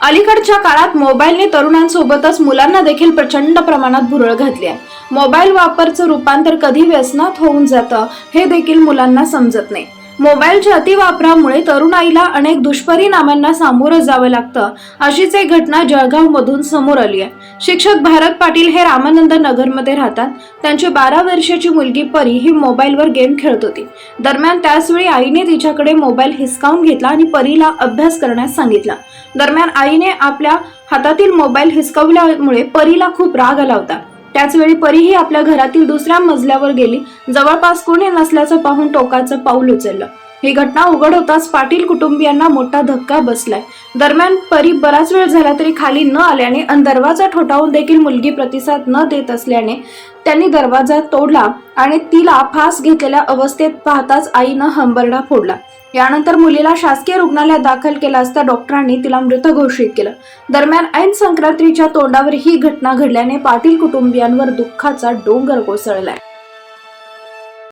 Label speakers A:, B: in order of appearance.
A: अलीकडच्या काळात मोबाईलने तरुणांसोबतच मुलांना देखील प्रचंड प्रमाणात भुरळ घातली आहे. मोबाईल वापरचं रूपांतर कधी व्यसनात होऊन जातं हे देखील मुलांना समजत नाही. मोबाईलच्या अतिवापरामुळे तरुणाईला अनेक दुष्परिणामांना सामोरं जावं लागतं. अशीच एक घटना जळगावमधून समोर आली आहे. शिक्षक भारत पाटील हे रामानंद नगरमध्ये राहतात. त्यांची बारा वर्षाची मुलगी परी ही मोबाईलवर गेम खेळत होती. दरम्यान त्याचवेळी आईने तिच्याकडे मोबाईल हिसकावून घेतला आणि परीला अभ्यास करण्यास सांगितला. दरम्यान आईने आपल्या हातातील मोबाईल हिसकावल्यामुळे परीला खूप राग आला होता. त्याचवेळी परीही आपल्या घरातील दुसऱ्या मजल्यावर गेली. जवळपास कोणी नसल्याचं पाहून टोकाचं पाऊल उचललं. ही घटना उघड होताच पाटील कुटुंबियांना मोठा धक्का बसलाय. दरम्यान परी बराच वेळ झाला तरी खाली न आल्याने आणि दरवाजा ठोठावून देखील मुलगी प्रतिसाद न देत असल्याने त्यांनी दरवाजा तोडला आणि तिला फास घेतलेल्या अवस्थेत पाहताच आईनं हंबरडा फोडला. यानंतर मुलीला शासकीय रुग्णालयात दाखल केला असता डॉक्टरांनी तिला मृत घोषित केलं. दरम्यान ऐन संक्रांतीच्या तोंडावर ही घटना घडल्याने पाटील कुटुंबियांवर दुःखाचा डोंगर कोसळलाय.